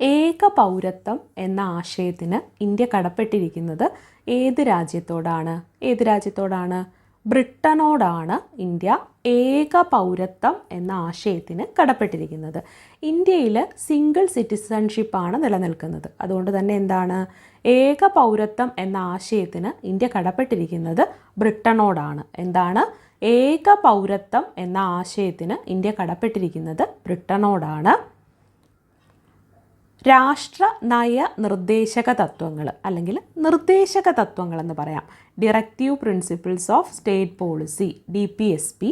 ഏക പൗരത്വം എന്ന ആശയത്തിന് ഇന്ത്യ കടപ്പെട്ടിരിക്കുന്നത് ഏത് രാജ്യത്തോടാണ്? ഏത് രാജ്യത്തോടാണ്? ബ്രിട്ടനോടാണ് ഇന്ത്യ ഏക പൗരത്വം എന്ന ആശയത്തിന് കടപ്പെട്ടിരിക്കുന്നത്. ഇന്ത്യയിൽ സിംഗിൾ സിറ്റിസൺഷിപ്പാണ് നിലനിൽക്കുന്നത്. അതുകൊണ്ട് തന്നെ എന്താണ്? ഏക പൗരത്വം എന്ന ആശയത്തിന് ഇന്ത്യ കടപ്പെട്ടിരിക്കുന്നത് ബ്രിട്ടനോടാണ്. എന്താണ്? ഏക പൗരത്വം എന്ന ആശയത്തിന് ഇന്ത്യ കടപ്പെട്ടിരിക്കുന്നത് ബ്രിട്ടനോടാണ്. രാഷ്ട്ര നയ നിർദ്ദേശക തത്വങ്ങൾ അല്ലെങ്കിൽ നിർദ്ദേശക തത്വങ്ങൾ എന്ന് പറയാം. Directive principles of state policy D P S P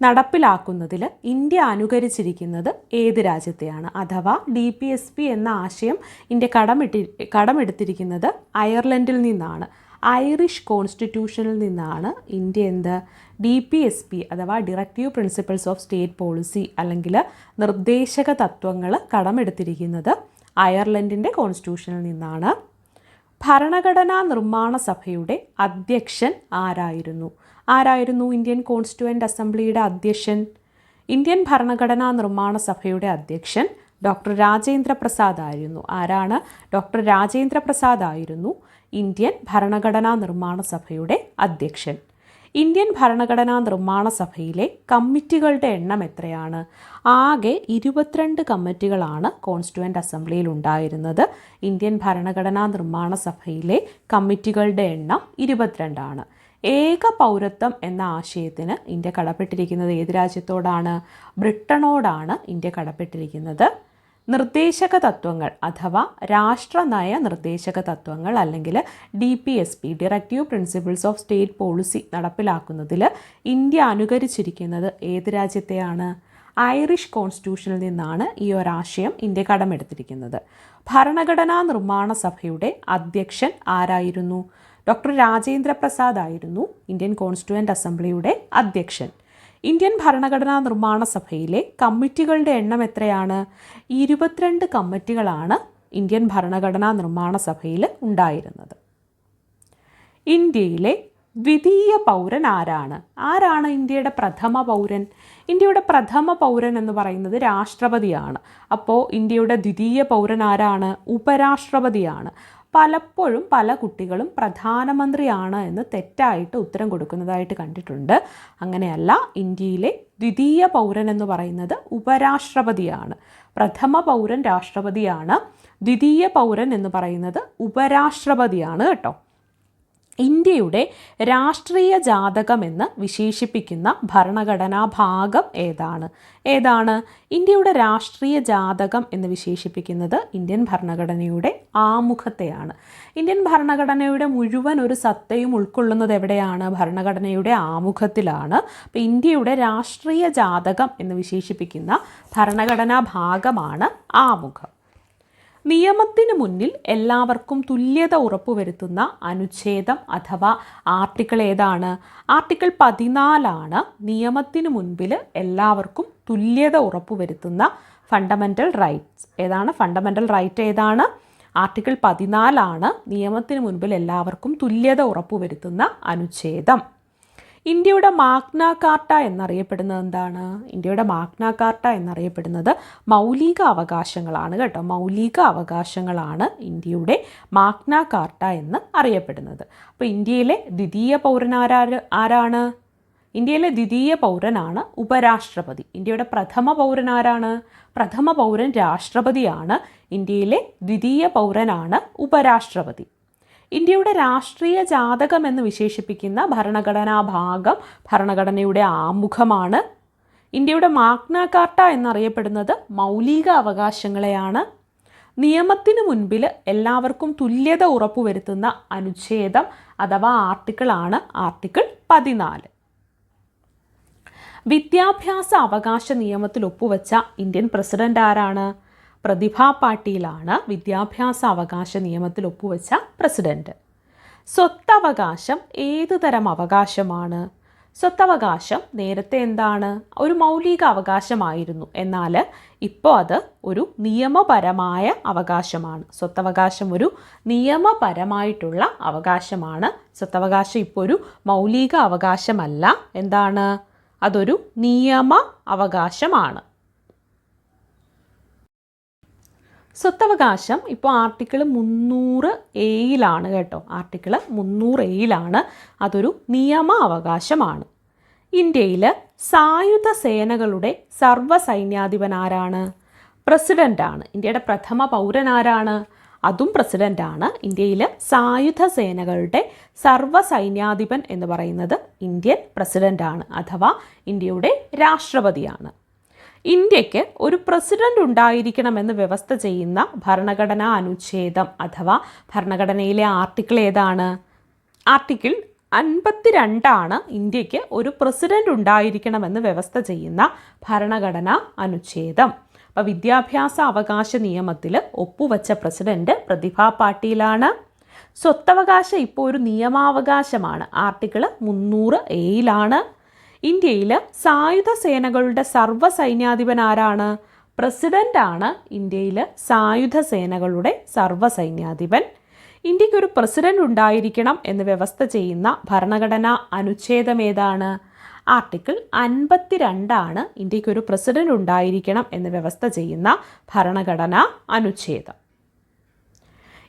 നടപ്പിലാക്കുന്നതിൽ ഇന്ത്യ അനുകരിച്ചിരിക്കുന്നത് ഏത് രാജ്യത്തെയാണ്? അഥവാ ഡി പി എസ് പി എന്ന ആശയം ഇന്ത്യ കടമിട്ടി കടമെടുത്തിരിക്കുന്നത് അയർലൻഡിൽ നിന്നാണ്. ഐറിഷ് കോൺസ്റ്റിറ്റ്യൂഷനിൽ നിന്നാണ് ഇന്ത്യ എന്ത്? ഡി പി എസ് പി അഥവാ directive principles of state policy അല്ലെങ്കിൽ നിർദ്ദേശക തത്വങ്ങൾ കടമെടുത്തിരിക്കുന്നത് അയർലൻഡിന്റെ കോൺസ്റ്റിറ്റ്യൂഷനിൽ നിന്നാണ്. ഭരണഘടനാ നിർമ്മാണ സഭയുടെ അധ്യക്ഷൻ ആരായിരുന്നു? ആരായിരുന്നു ഇന്ത്യൻ കോൺസ്റ്റിറ്റ്യൂവന്റ് അസംബ്ലിയുടെ അധ്യക്ഷൻ? ഇന്ത്യൻ ഭരണഘടനാ നിർമ്മാണ സഭയുടെ അധ്യക്ഷൻ ഡോക്ടർ രാജേന്ദ്ര പ്രസാദ് ആയിരുന്നു. ആരാണ്? ഡോക്ടർ രാജേന്ദ്ര പ്രസാദ് ആയിരുന്നു. ഇന്ത്യൻ ഭരണഘടനാ നിർമ്മാണ സഭയുടെ അധ്യക്ഷൻ. ഇന്ത്യൻ ഭരണഘടനാ നിർമ്മാണ സഭയിലെ കമ്മിറ്റികളുടെ എണ്ണം എത്രയാണ്? ആകെ ഇരുപത്തിരണ്ട് കമ്മിറ്റികളാണ് കോൺസ്റ്റുവന്റ് അസംബ്ലിയിൽ ഉണ്ടായിരുന്നത്. ഇന്ത്യൻ ഭരണഘടനാ നിർമ്മാണ സഭയിലെ കമ്മിറ്റികളുടെ എണ്ണം ഇരുപത്തിരണ്ടാണ്. ഏക പൗരത്വം എന്ന ആശയത്തിന് ഇന്ത്യ കടപ്പെട്ടിരിക്കുന്നത് ഏത് രാജ്യത്തോടാണ്? ബ്രിട്ടനോടാണ് ഇന്ത്യ കടപ്പെട്ടിരിക്കുന്നത്. നിർദ്ദേശക തത്വങ്ങൾ അഥവാ രാഷ്ട്രനയ നിർദ്ദേശക തത്വങ്ങൾ അല്ലെങ്കിൽ D P S P directive principles of state policy നടപ്പിലാക്കുന്നതിൽ ഇന്ത്യ അനുകരിച്ചിരിക്കുന്നത് ഏത് രാജ്യത്തെയാണ്? ഐറിഷ് കോൺസ്റ്റിറ്റ്യൂഷനിൽ നിന്നാണ് ഈ ഒരാശയം ഇന്ത്യ കടമെടുത്തിരിക്കുന്നത്. ഭരണഘടനാ നിർമ്മാണ സഭയുടെ അധ്യക്ഷൻ ആരായിരുന്നു? ഡോക്ടർ രാജേന്ദ്ര പ്രസാദ് ആയിരുന്നു ഇന്ത്യൻ കോൺസ്റ്റിറ്റ്യൂവന്റ് അസംബ്ലിയുടെ അധ്യക്ഷൻ. ഇന്ത്യൻ ഭരണഘടനാ നിർമ്മാണ സഭയിലെ കമ്മിറ്റികളുടെ എണ്ണം എത്രയാണ്? ഇരുപത്തിരണ്ട് കമ്മിറ്റികളാണ് ഇന്ത്യൻ ഭരണഘടനാ നിർമ്മാണ സഭയിൽ ഉണ്ടായിരുന്നത്. ഇന്ത്യയിലെ ദ്വിതീയ പൗരൻ ആരാണ്? ആരാണ് ഇന്ത്യയുടെ പ്രഥമ പൗരൻ? ഇന്ത്യയുടെ പ്രഥമ പൗരൻ എന്ന് പറയുന്നത് രാഷ്ട്രപതിയാണ്. അപ്പോൾ ഇന്ത്യയുടെ ദ്വിതീയ പൗരൻ ആരാണ്? ഉപരാഷ്ട്രപതിയാണ്. പലപ്പോഴും പല കുട്ടികളും പ്രധാനമന്ത്രിയാണ് എന്ന് തെറ്റായിട്ട് ഉത്തരം കൊടുക്കുന്നതായിട്ട് കണ്ടിട്ടുണ്ട്. അങ്ങനെയല്ല ഇന്ത്യയിലെ ദ്വിതീയ പൗരൻ എന്ന് പറയുന്നത് ഉപരാഷ്ട്രപതിയാണ്. പ്രഥമ പൗരൻ രാഷ്ട്രപതിയാണ്. ദ്വിതീയ പൗരൻ എന്ന് പറയുന്നത് ഉപരാഷ്ട്രപതിയാണ് കേട്ടോ. ഇന്ത്യയുടെ രാഷ്ട്രീയ ജാതകമെന്ന് വിശേഷിപ്പിക്കുന്ന ഭരണഘടനാ ഭാഗം ഏതാണ്? ഏതാണ് ഇന്ത്യയുടെ രാഷ്ട്രീയ ജാതകം എന്ന് വിശേഷിപ്പിക്കുന്നത്? ഇന്ത്യൻ ഭരണഘടനയുടെ ആമുഖത്തെയാണ്. ഇന്ത്യൻ ഭരണഘടനയുടെ മുഴുവൻ ഒരു സത്തയും ഉൾക്കൊള്ളുന്നത് എവിടെയാണ്? ഭരണഘടനയുടെ ആമുഖത്തിലാണ്. അപ്പോൾ ഇന്ത്യയുടെ രാഷ്ട്രീയ ജാതകം എന്ന് വിശേഷിപ്പിക്കുന്ന ഭരണഘടനാ ഭാഗമാണ് ആമുഖം. നിയമത്തിന് മുന്നിൽ എല്ലാവർക്കും തുല്യത ഉറപ്പുവരുത്തുന്ന അനുച്ഛേദം അഥവാ ആർട്ടിക്കിൾ ഏതാണ്? ആർട്ടിക്കിൾ പതിനാലാണ് നിയമത്തിന് മുൻപിൽ എല്ലാവർക്കും തുല്യത ഉറപ്പുവരുത്തുന്ന ഫണ്ടമെന്റൽ റൈറ്റ്സ്. ഏതാണ്? ഫണ്ടമെന്റൽ റൈറ്റ് ഏതാണ്? ആർട്ടിക്കിൾ പതിനാലാണ് നിയമത്തിന് മുൻപിൽ എല്ലാവർക്കും തുല്യത ഉറപ്പുവരുത്തുന്ന അനുച്ഛേദം. ഇന്ത്യയുടെ മാഗ്ന കാർട്ട എന്നറിയപ്പെടുന്നത് എന്താണ്? ഇന്ത്യയുടെ മാഗ്ന കാർട്ട എന്നറിയപ്പെടുന്നത് മൗലിക അവകാശങ്ങളാണ് കേട്ടോ. മൗലിക അവകാശങ്ങളാണ് ഇന്ത്യയുടെ മാഗ്ന കാർട്ട എന്ന് അറിയപ്പെടുന്നത്. അപ്പോൾ ഇന്ത്യയിലെ ദ്വിതീയ പൗരനാരാ ആരാണ്? ഇന്ത്യയിലെ ദ്വിതീയ പൗരനാണ് ഉപരാഷ്ട്രപതി. ഇന്ത്യയുടെ പ്രഥമ പൗരൻ ആരാണ്? പ്രഥമ പൗരൻ രാഷ്ട്രപതിയാണ്. ഇന്ത്യയിലെ ദ്വിതീയ പൗരനാണ് ഉപരാഷ്ട്രപതി. ഇന്ത്യയുടെ രാഷ്ട്രീയ ജാതകം എന്ന് വിശേഷിപ്പിക്കുന്ന ഭരണഘടനാ ഭാഗം ഭരണഘടനയുടെ ആമുഖമാണ്. ഇന്ത്യയുടെ മാഗ്നാകാർട്ട എന്നറിയപ്പെടുന്നത് മൗലിക അവകാശങ്ങളെയാണ്. നിയമത്തിന് മുൻപിൽ എല്ലാവർക്കും തുല്യത ഉറപ്പുവരുത്തുന്ന അനുച്ഛേദം അഥവാ ആർട്ടിക്കിളാണ് ആർട്ടിക്കിൾ പതിനാല്. വിദ്യാഭ്യാസ അവകാശ നിയമത്തിൽ ഒപ്പുവെച്ച ഇന്ത്യൻ പ്രസിഡന്റ് ആരാണ്? പ്രതിഭ പാട്ടീലാണ് വിദ്യാഭ്യാസ അവകാശ നിയമത്തിൽ ഒപ്പുവെച്ച പ്രസിഡന്റ്. സ്വത്തവകാശം ഏതു തരം അവകാശമാണ്? സ്വത്തവകാശം നേരത്തെ എന്താണ്? ഒരു മൗലിക അവകാശമായിരുന്നു. എന്നാൽ ഇപ്പോൾ അത് ഒരു നിയമപരമായ അവകാശമാണ്. സ്വത്തവകാശം ഒരു നിയമപരമായിട്ടുള്ള അവകാശമാണ്. സ്വത്തവകാശം ഇപ്പോൾ ഒരു മൗലിക അവകാശമല്ല. എന്താണ്? അതൊരു നിയമ അവകാശമാണ്. സ്വത്തവകാശം ഇപ്പോൾ ആർട്ടിക്കിൾ മുന്നൂറ് എയിലാണ് കേട്ടോ. ആർട്ടിക്കിൾ മുന്നൂറ് എയിലാണ്. അതൊരു നിയമാവകാശമാണ്. ഇന്ത്യയിൽ സായുധ സേനകളുടെ സർവസൈന്യാധിപൻ ആരാണ് പ്രസിഡന്റാണ് ഇന്ത്യയുടെ പ്രഥമ പൗരൻ ആരാണ് അതും പ്രസിഡന്റാണ് ഇന്ത്യയിൽ സായുധ സേനകളുടെ സർവസൈന്യാധിപൻ എന്ന് പറയുന്നത് ഇന്ത്യൻ പ്രസിഡന്റാണ് അഥവാ ഇന്ത്യയുടെ രാഷ്ട്രപതിയാണ്. ഇന്ത്യയ്ക്ക് ഒരു പ്രസിഡന്റ് ഉണ്ടായിരിക്കണമെന്ന് വ്യവസ്ഥ ചെയ്യുന്ന ഭരണഘടനാ അനുച്ഛേദം അഥവാ ഭരണഘടനയിലെ ആർട്ടിക്കിൾ ഏതാണ്? ആർട്ടിക്കിൾ അൻപത്തിരണ്ടാണ് ഇന്ത്യയ്ക്ക് ഒരു പ്രസിഡന്റ് ഉണ്ടായിരിക്കണമെന്ന് വ്യവസ്ഥ ചെയ്യുന്ന ഭരണഘടനാ അനുച്ഛേദം. അപ്പോൾ വിദ്യാഭ്യാസ അവകാശ നിയമത്തിൽ ഒപ്പുവച്ച പ്രസിഡന്റ് പ്രതിഭാ പാട്ടീലാണ്. സ്വത്തവകാശം ഇപ്പോൾ ഒരു നിയമാവകാശമാണ്. ആർട്ടിക്കിൾ മുന്നൂറ് എയിലാണ്. ഇന്ത്യയിൽ സായുധ സേനകളുടെ സർവസൈന്യാധിപൻ ആരാണ് പ്രസിഡന്റാണ് ഇന്ത്യയിൽ സായുധ സേനകളുടെ സർവസൈന്യാധിപൻ. ഇന്ത്യയ്ക്ക് ഒരു പ്രസിഡന്റ് ഉണ്ടായിരിക്കണം എന്ന് വ്യവസ്ഥ ചെയ്യുന്ന ഭരണഘടനാ അനുച്ഛേദം ഏതാണ്? ആർട്ടിക്കിൾ അൻപത്തിരണ്ടാണ് ഇന്ത്യയ്ക്ക് ഒരു പ്രസിഡന്റ് ഉണ്ടായിരിക്കണം എന്ന് വ്യവസ്ഥ ചെയ്യുന്ന ഭരണഘടനാ അനുച്ഛേദം.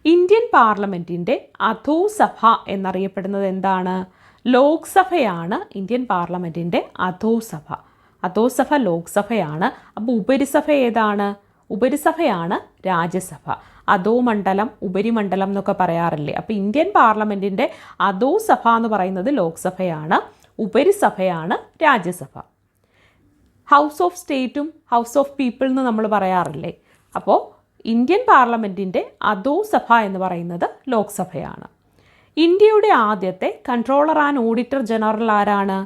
ഇന്ത്യൻ പാർലമെന്റിന്റെ അധോസഭ എന്നറിയപ്പെടുന്നത് എന്താണ്? ലോക്സഭയാണ് ഇന്ത്യൻ പാർലമെന്റിന്റെ അധോസഭ. അധോസഭ ലോക്സഭയാണ്. അപ്പോൾ ഉപരിസഭ ഏതാണ്? ഉപരിസഭയാണ് രാജ്യസഭ. അധോമണ്ഡലം ഉപരിമണ്ഡലം എന്നൊക്കെ പറയാറില്ലേ? അപ്പോൾ ഇന്ത്യൻ പാർലമെന്റിന്റെ അധോസഭ എന്ന് പറയുന്നത് ലോക്സഭയാണ്. ഉപരിസഭയാണ് രാജ്യസഭ. ഹൗസ് ഓഫ് സ്റ്റേറ്റും ഹൗസ് ഓഫ് പീപ്പിൾ എന്ന് നമ്മൾ പറയാറില്ലേ? അപ്പോൾ ഇന്ത്യൻ പാർലമെന്റിന്റെ അധോസഭ എന്ന് പറയുന്നത് ലോക്സഭയാണ്. ഇന്ത്യയുടെ ആദ്യത്തെ കൺട്രോളർ ആൻഡ് ഓഡിറ്റർ ജനറൽ ആരാണ്?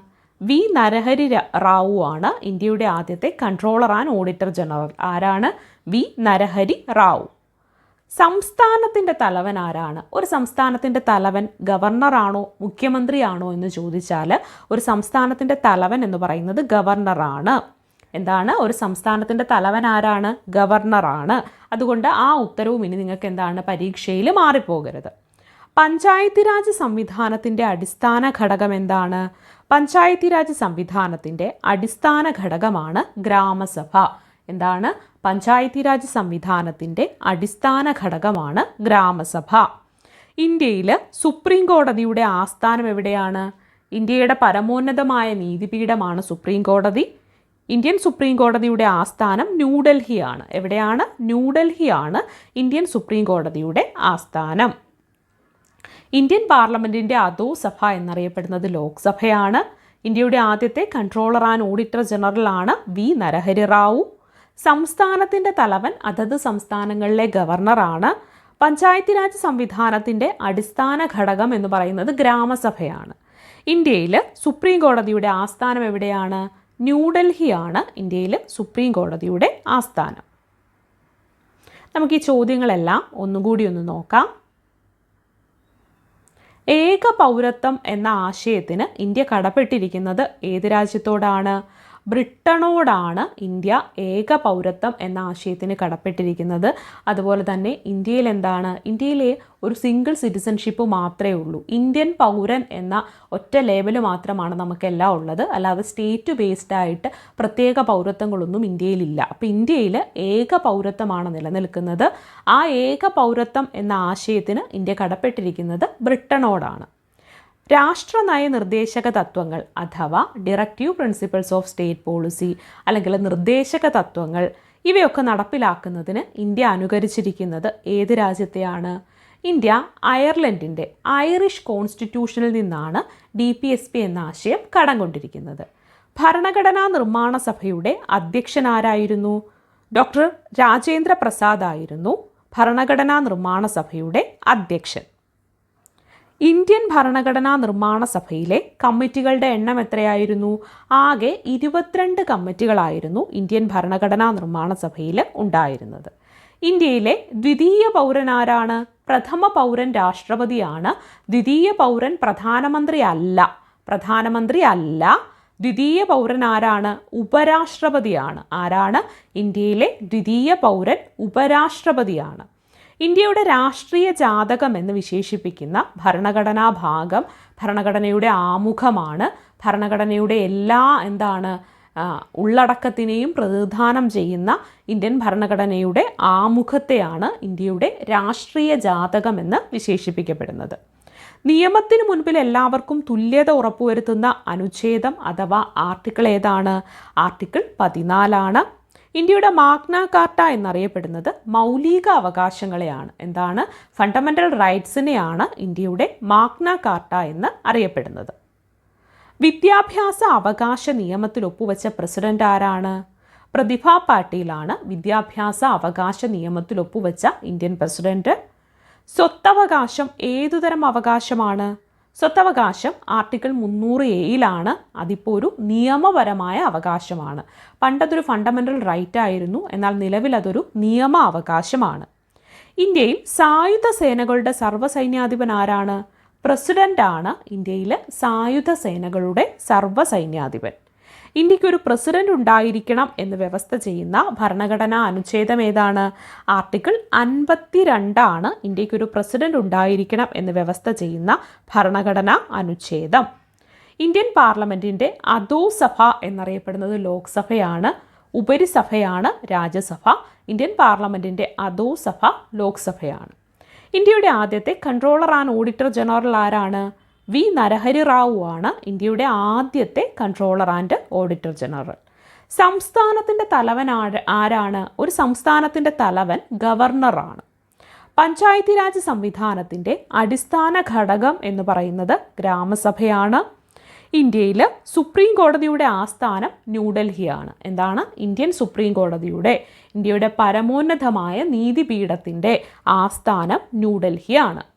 വി നരഹരി റാവു ആണ് ഇന്ത്യയുടെ ആദ്യത്തെ കൺട്രോളർ ആൻഡ് ഓഡിറ്റർ ജനറൽ ആരാണ്? വി നരഹരി റാവു. സംസ്ഥാനത്തിന്റെ തലവൻ ആരാണ്? ഒരു സംസ്ഥാനത്തിന്റെ തലവൻ ഗവർണറാണോ മുഖ്യമന്ത്രിയാണോ എന്ന് ചോദിച്ചാൽ ഒരു സംസ്ഥാനത്തിന്റെ തലവൻ എന്ന് പറയുന്നത് ഗവർണറാണ് എന്താണ്? ഒരു സംസ്ഥാനത്തിന്റെ തലവൻ ആരാണ്? ഗവർണറാണ് അതുകൊണ്ട് ആ ഉത്തരവും ഇനി നിങ്ങൾക്ക് എന്താണ് പരീക്ഷയിൽ മാറിപ്പോകരുത്. പഞ്ചായത്തി രാജ് സംവിധാനത്തിന്റെ അടിസ്ഥാന ഘടകം എന്താണ് പഞ്ചായത്തി രാജ് സംവിധാനത്തിന്റെ അടിസ്ഥാന ഘടകമാണ് ഗ്രാമസഭ. എന്താണ്? പഞ്ചായത്തി രാജ് സംവിധാനത്തിന്റെ അടിസ്ഥാന ഘടകമാണ് ഗ്രാമസഭ. ഇന്ത്യയിൽ സുപ്രീം കോടതിയുടെ ആസ്ഥാനം എവിടെയാണ്? ഇന്ത്യയുടെ പരമോന്നതമായ നീതിപീഠമാണ് സുപ്രീം കോടതി. ഇന്ത്യൻ സുപ്രീം കോടതിയുടെ ആസ്ഥാനം ന്യൂഡൽഹിയാണ്. എവിടെയാണ്? ന്യൂഡൽഹിയാണ് ഇന്ത്യൻ സുപ്രീം കോടതിയുടെ ആസ്ഥാനം. ഇന്ത്യൻ പാർലമെന്റിന്റെ അധോസഭ എന്നറിയപ്പെടുന്നത് ലോക്സഭയാണ്. ഇന്ത്യയുടെ ആദ്യത്തെ കൺട്രോളർ ആൻഡ് ഓഡിറ്റർ ജനറൽ ആണ് വി. നരഹരി റാവു. സംസ്ഥാനത്തിന്റെ തലവൻ അതത് സംസ്ഥാനങ്ങളിലെ ഗവർണറാണ് പഞ്ചായത്ത് രാജ് സംവിധാനത്തിന്റെ അടിസ്ഥാന ഘടകം എന്ന് പറയുന്നത് ഗ്രാമസഭയാണ്. ഇന്ത്യയിൽ സുപ്രീം കോടതിയുടെ ആസ്ഥാനം എവിടെയാണ്? ന്യൂഡൽഹിയാണ് ഇന്ത്യയിൽ സുപ്രീം കോടതിയുടെ ആസ്ഥാനം. നമുക്ക് ഈ ചോദ്യങ്ങളെല്ലാം ഒന്നുകൂടി ഒന്ന് നോക്കാം. ഏക പൗരത്വം എന്ന ആശയത്തിന് ഇന്ത്യ കടപ്പെട്ടിരിക്കുന്നത് ഏത് രാജ്യത്തോടാണ്? ബ്രിട്ടനോടാണ് ഇന്ത്യ ഏക പൗരത്വം എന്ന ആശയത്തിന് കടപ്പെട്ടിരിക്കുന്നത്. അതുപോലെ തന്നെ ഇന്ത്യയിൽ എന്താണ്? ഇന്ത്യയിലെ ഒരു സിംഗിൾ സിറ്റിസൺഷിപ്പ് മാത്രമേ ഉള്ളൂ. ഇന്ത്യൻ പൗരൻ എന്ന ഒറ്റ ലേബൽ മാത്രമാണ് നമുക്കെല്ലാം ഉള്ളത്. അല്ലാതെ സ്റ്റേറ്റ് ബേസ്ഡ് ആയിട്ട് പ്രത്യേക പൗരത്വങ്ങളൊന്നും ഇന്ത്യയിലില്ല. അപ്പോൾ ഇന്ത്യയിൽ ഏക പൗരത്വമാണ് നിലനിൽക്കുന്നത്. ആ ഏക പൗരത്വം എന്ന ആശയത്തിന് ഇന്ത്യ കടപ്പെട്ടിരിക്കുന്നത് ബ്രിട്ടനോടാണ്. രാഷ്ട്രനയ നിർദ്ദേശക തത്വങ്ങൾ അഥവാ directive principles of state policy അല്ലെങ്കിൽ നിർദ്ദേശക തത്വങ്ങൾ ഇവയൊക്കെ നടപ്പിലാക്കുന്നതിന് ഇന്ത്യ അനുകരിച്ചിരിക്കുന്നത് ഏത് രാജ്യത്തെയാണ്? ഇന്ത്യ അയർലൻഡിന്റെ ഐറിഷ് കോൺസ്റ്റിറ്റ്യൂഷനിൽ നിന്നാണ് ഡി പി എസ് പി എന്ന ആശയം കടം കൊണ്ടിരിക്കുന്നത് ഭരണഘടനാ നിർമ്മാണ സഭയുടെ അധ്യക്ഷനാരായിരുന്നു. ഡോക്ടർ രാജേന്ദ്ര പ്രസാദ് ആയിരുന്നു ഭരണഘടനാ നിർമ്മാണ സഭയുടെ അധ്യക്ഷൻ. ഇന്ത്യൻ ഭരണഘടനാ നിർമ്മാണ സഭയിലെ കമ്മിറ്റികളുടെ എണ്ണം എത്രയായിരുന്നു? ആകെ ഇരുപത്തിരണ്ട് കമ്മിറ്റികളായിരുന്നു ഇന്ത്യൻ ഭരണഘടനാ നിർമ്മാണ സഭയിൽ ഉണ്ടായിരുന്നത്. ഇന്ത്യയിലെ ദ്വിതീയ പൗരൻ ആരാണ്? പ്രഥമ പൗരൻ രാഷ്ട്രപതിയാണ്. ദ്വിതീയ പൗരൻ പ്രധാനമന്ത്രി അല്ല. പ്രധാനമന്ത്രി അല്ല. ദ്വിതീയ പൗരൻ ആരാണ്? ഉപരാഷ്ട്രപതിയാണ്. ആരാണ്? ഇന്ത്യയിലെ ദ്വിതീയ പൗരൻ ഉപരാഷ്ട്രപതിയാണ്. ഇന്ത്യയുടെ രാഷ്ട്രീയ ജാതകം എന്ന് വിശേഷിപ്പിക്കുന്ന ഭരണഘടനാ ഭാഗം ഭരണഘടനയുടെ ആമുഖമാണ് ഭരണഘടനയുടെ എല്ലാ എന്താണ് ഉള്ളടക്കത്തിനെയും പ്രതിനിധാനം ചെയ്യുന്ന ഇന്ത്യൻ ഭരണഘടനയുടെ ആമുഖത്തെയാണ് ഇന്ത്യയുടെ രാഷ്ട്രീയ ജാതകം എന്ന് വിശേഷിപ്പിക്കപ്പെടുന്നത്. നിയമത്തിന് മുൻപിൽ എല്ലാവർക്കും തുല്യത ഉറപ്പുവരുത്തുന്ന അനുച്ഛേദം അഥവാ ആർട്ടിക്കിൾ ഏതാണ്? ആർട്ടിക്കിൾ പതിനാലാണ്. ഇന്ത്യയുടെ മാഗ്ന കാർട്ട എന്നറിയപ്പെടുന്നത് മൗലിക അവകാശങ്ങളെയാണ്. എന്താണ്? ഫണ്ടമെന്റൽ റൈറ്റ്സിനെയാണ് ഇന്ത്യയുടെ മാഗ്ന കാർട്ട എന്ന് അറിയപ്പെടുന്നത്. വിദ്യാഭ്യാസ അവകാശ നിയമത്തിൽ ഒപ്പുവെച്ച പ്രസിഡന്റ് ആരാണ്? പ്രതിഭ പാട്ടീലാണ് വിദ്യാഭ്യാസ അവകാശ നിയമത്തിൽ ഒപ്പുവെച്ച ഇന്ത്യൻ പ്രസിഡന്റ് സ്വത്തവകാശം ഏതുതരം അവകാശമാണ്? സ്വത്തവകാശം ആർട്ടിക്കിൾ മുന്നൂറ് എയിലാണ് അതിപ്പോൾ ഒരു നിയമപരമായ അവകാശമാണ്. പണ്ടതൊരു ഫണ്ടമെന്റൽ റൈറ്റ് ആയിരുന്നു. എന്നാൽ നിലവിൽ അതൊരു നിയമ അവകാശമാണ്. ഇന്ത്യയിൽ സായുധ സേനകളുടെ സർവസൈന്യാധിപൻ ആരാണ്? പ്രസിഡന്റാണ് ഇന്ത്യയിലെ സായുധ സേനകളുടെ സർവസൈന്യാധിപൻ. ഇന്ത്യയ്ക്ക് ഒരു പ്രസിഡന്റ് ഉണ്ടായിരിക്കണം എന്ന് വ്യവസ്ഥ ചെയ്യുന്ന ഭരണഘടനാ അനുച്ഛേദം ഏതാണ്? ആർട്ടിക്കിൾ അൻപത്തി രണ്ടാണ് ഇന്ത്യയ്ക്ക് ഒരു പ്രസിഡന്റ് ഉണ്ടായിരിക്കണം എന്ന് വ്യവസ്ഥ ചെയ്യുന്ന ഭരണഘടനാ അനുച്ഛേദം. ഇന്ത്യൻ പാർലമെന്റിന്റെ അധോസഭ എന്നറിയപ്പെടുന്നത് ലോക്സഭയാണ് ഉപരിസഭയാണ് രാജ്യസഭ. ഇന്ത്യൻ പാർലമെന്റിന്റെ അധോസഭ ലോക്സഭയാണ്. ഇന്ത്യയുടെ ആദ്യത്തെ കൺട്രോളർ ആൻഡ് ഓഡിറ്റർ ജനറൽ ആരാണ്? വി നരഹരി റാവു ആണ് ഇന്ത്യയുടെ ആദ്യത്തെ കൺട്രോളർ ആൻഡ് ഓഡിറ്റർ ജനറൽ സംസ്ഥാനത്തിന്റെ തലവൻ ആരാണ്? ഒരു സംസ്ഥാനത്തിന്റെ തലവൻ ഗവർണറാണ് പഞ്ചായത്തി രാജ് സംവിധാനത്തിന്റെ അടിസ്ഥാന ഘടകം എന്ന് പറയുന്നത് ഗ്രാമസഭയാണ്. ഇന്ത്യയിൽ സുപ്രീം കോടതിയുടെ ആസ്ഥാനം ന്യൂഡൽഹിയാണ്. എന്താണ്? ഇന്ത്യൻ സുപ്രീം കോടതിയുടെ ഇന്ത്യയുടെ പരമോന്നതമായ നീതിപീഠത്തിന്റെ ആസ്ഥാനം ന്യൂഡൽഹിയാണ്.